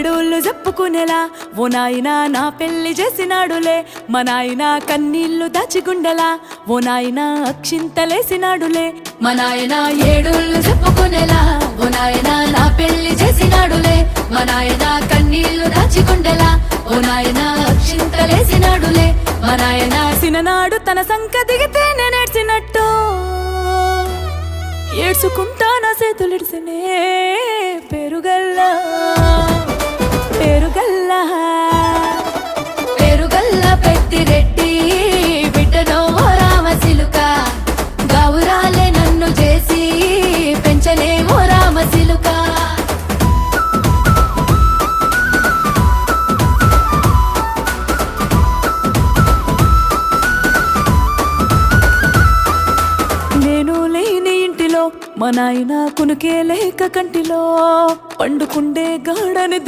ఏడోళ్ళు చెప్పుకునేలా ఓ నాయనా నా పెళ్ళి చేసినాడులే మా నాయన కన్నీళ్ళు దాచిగుండెలా ఓ నాయన అక్షింతలేసినాడులే. మా నాయన ఏడుళ్ళు చెప్పుకునేలా ఓ నాయన నా పెళ్ళి చేసినాడులే మా నాయన కన్నీళ్ళు దాచికుండెలా ఓ నాయన అక్షింతలేసినాడులే. మా నాయన సిననాడు తన సంక దిగితే నేనేడ్చినట్టు ఏడ్చుకుంటా నా చేతులిడిసినే పేరుగల్ల పెద్దిరెడ్డి బిడ్డనో ఓ రామసిలుక గౌరాలే నన్ను చేసి పెంచలే ఓ రామసిలుక నేను లేని ఇంటిలో మా నాయన కునుకే లేక కంటిలో పండుకుండే గాడని